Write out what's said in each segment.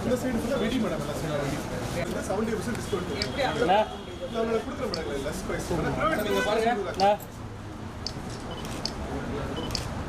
இந்த சைடு ஃபுல்லாக வெடி மேடம் எல்லா சைடும் வெடி செவன்ட்டி பர்சன்ட் டிஸ்கவுண்ட் இல்லை உங்களுக்கு கொடுக்குற மேடம் லெஸ் ப்ரைஸ் நீங்கள் பாருங்கள்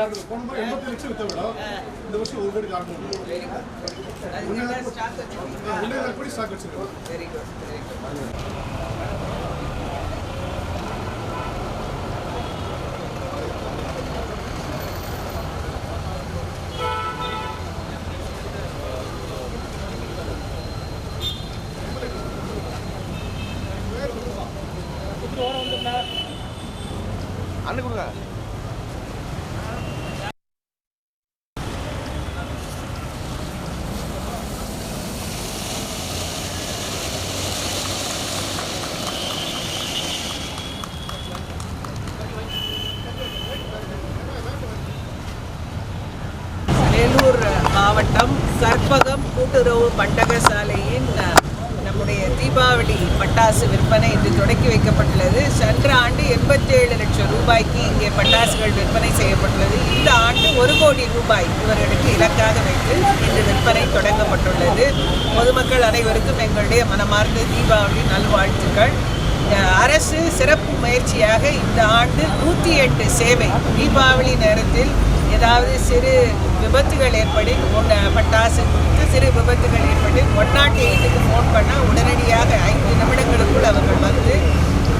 வாங்க போன முறை எண்பத்தி லட்சம் வித்த விட இந்த வருஷம் ஒரு கோடி காட்டணும் ஒன்றே கோடி ஸ்டாக் வச்சிருக்கோம் அண்ணு கொடுங்க. வேலூர் மாவட்டம் சர்பகம் கூட்டுறவு பண்டக சாலையில் நம்முடைய தீபாவளி பட்டாசு விற்பனை இன்று தொடக்கி வைக்கப்பட்டுள்ளது. சென்ற ஆண்டு எண்பத்தேழு லட்சம் ரூபாய்க்கு இங்கே பட்டாசுகள் விற்பனை செய்யப்பட்டுள்ளது. இந்த ஆண்டு ஒரு கோடி ரூபாய் இவர்களுக்கு இலக்காக வைத்து இன்று விற்பனை தொடங்கப்பட்டுள்ளது. பொதுமக்கள் அனைவருக்கும் எங்களுடைய மனமார்ந்த தீபாவளி நல்வாழ்த்துக்கள். அரசு சிறப்பு முயற்சியாக இந்த ஆண்டு நூற்றி எட்டு சேவை தீபாவளி நேரத்தில் ஏதாவது சிறு விபத்துகள் ஏற்படின் ஒன்று பட்டாசு குறித்து சிறு விபத்துகள் ஏற்படின் ஒன் நாட் எயிட்டுக்கு ஃபோன் பண்ணால் உடனடியாக ஐந்து நிமிடங்களுக்குள் அவர்கள் வந்து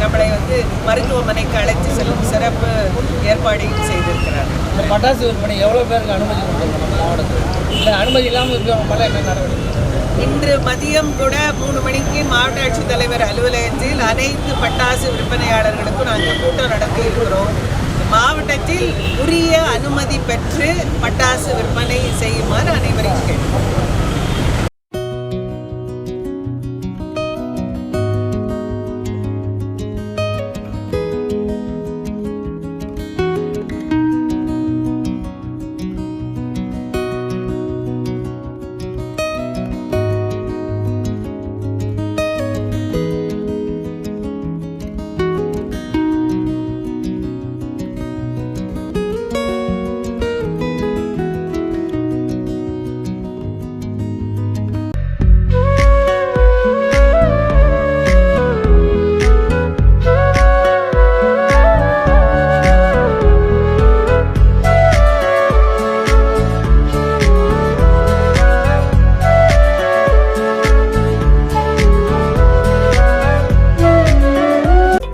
நம்மளை வந்து மருத்துவமனைக்கு அழைத்து செல்லும் சிறப்பு ஏற்பாடையும் செய்திருக்கிறார்கள். இந்த பட்டாசு விற்பனை எவ்வளோ பேருக்கு அனுமதி கொடுத்துருக்கோம் மாவட்டத்தில்? இல்லை அனுமதி இல்லாமல் இருக்கிறவங்க மேலே என்ன நடவடிக்கை? இன்று மதியம் கூட மூணு மணிக்கு மாவட்ட ஆட்சித்தலைவர் அலுவலகத்தில் அனைத்து பட்டாசு விற்பனையாளர்களுக்கும் நாங்கள் கூட்டம் நடத்தி இருக்கிறோம் மாவட்டத்தில் உரிய அனுமதி பெற்று பட்டாசு விற்பனை செய்யுமாறு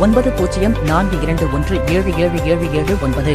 ஒன்பது பூஜ்ஜியம் நான்கு இரண்டு ஒன்று ஏழு ஏழு ஏழு ஏழு ஒன்பது.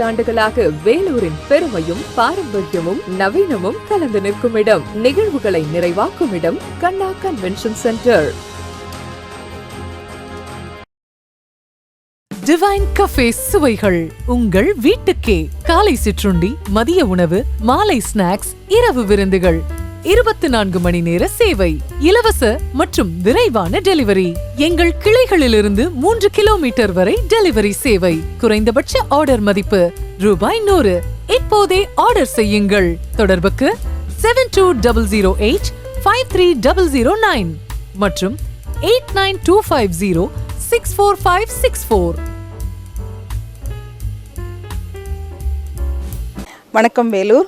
ஐம்பது ஆண்டுகளாக வேலூரின் பெருமையும் பாரம்பரியமும் நவீனமும் கலந்து நிற்கும் இடம். நிகழ்வுகளை நிறைவாக்கும் இடம் Kanna convention centre divine cafe சுவைகள் உங்கள் வீட்டுக்கே. காலை சிற்றுண்டி மதிய உணவு மாலை ஸ்நாக்ஸ் இரவு விருந்துகள். இருபத்தி நான்கு மணி நேர சேவை இலவச மற்றும் விரைவான டெலிவரி. எங்கள் கிளைகளிலிருந்து மூன்று கிலோமீட்டர் வரை டெலிவரி சேவை. குறைந்தபட்ச ஆர்டர் மதிப்பு ரூபாய் நூறு. இப்போதே ஆர்டர் செய்யுங்கள். தொடர்புக்கு seven two double zero eight five three double zero nine மற்றும் eight nine two five zero six four five six four வணக்கம் வேலூர்.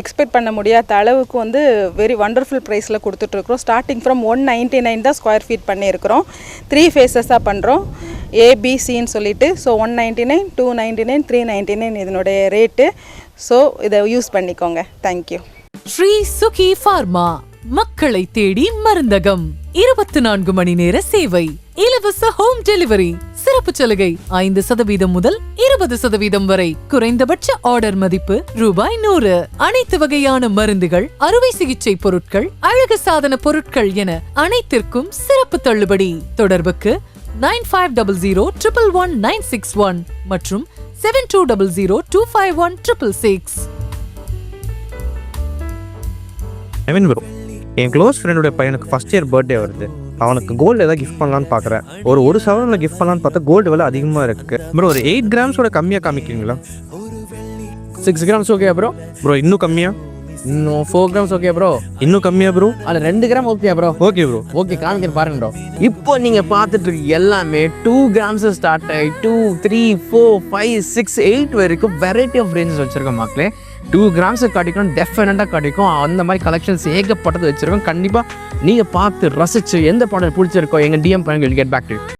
எக்ஸ்பெக்ட் பண்ண முடியாத அளவுக்கு வந்து வெரி வண்டர்ஃபுல் ப்ரைஸில் கொடுத்துட்ருக்குறோம். Starting from one ninety nine தான் ஸ்கொயர் ஃபீட் பண்ணியிருக்கிறோம். த்ரீ ஃபேஸஸாக பண்ணுறோம் ஏபிசின்னு சொல்லிட்டு so one ninety nine two ninety nine three ninety nine இதனுடைய ரேட்டு ஸோ இதை யூஸ் பண்ணிக்கோங்க. Thank you Sri Sugi pharma மக்களை தேடி மருந்தகம். இருபத்தி நான்கு மணி நேர சேவை. இலவச ஹோம் டெலிவரி சிறப்பு சலுகை ஐந்து சதவீதம் முதல் இருபது சதவீதம் வரை. குறைந்தபட்ச ஆர்டர் மதிப்பு ரூபாய் நூறு. அனைத்து வகையான மருந்துகள் அறுவை சிகிச்சை பொருட்கள் அழகு சாதன பொருட்கள் என அனைத்திற்கும் சிறப்பு தள்ளுபடி. தொடர்புக்கு nine five double zero triple one nine six one மற்றும் seven two double zero two five one triple six. என் க்ளோஸ் ஃப்ரெண்டோட பையனுக்கு ஃபர்ஸ்ட் இயர் பர்த்டே வருது. அவனுக்கு கோல்டு ஏதாவது கிஃப்ட் பண்ணலான்னு பார்க்குறேன் ஒரு ஒரு சவரனில் கிஃப்ட் பண்ணலான்னு பார்த்தா கோல்டு விலை அதிகமாக இருக்கு. ப்ரோ ஒரு எயிட் கிராம்ஸோட கம்மியாக காமிக்கிறீங்களா? Six grams okay bro bro இன்னும் கம்மியா? இன்னும் ஃபோர் கிராம்ஸ் ஓகே ப்ரோ இன்னும் கம்மியா ப்ரோ அதில் ரெண்டு gram okay bro okay bro okay காமிக்கிற பாருங்க ப்ரோ இப்போ நீங்க பார்த்துட்டு இருக்க எல்லாமே டூ கிராம்ஸ் ஸ்டார்ட் ஆகி two three four five six eight வரைக்கும் வெரைட்டி ஆஃப் ரேஞ்சஸ் வச்சிருக்கோம் மக்களே. டூ கிராம்ஸ் கிடைக்கும் டெஃபினட்டாக கிடைக்கும் அந்த மாதிரி கலெக்ஷன்ஸ் ஏகப்பட்டது வச்சிருக்கோம். கண்டிப்பாக நீங்கள் பார்த்து ரசிச்சு எந்த பாடல் பிடிச்சிருக்கோ எங்கள் டிஎம் பண்ணுங்க கெட் பேக் டு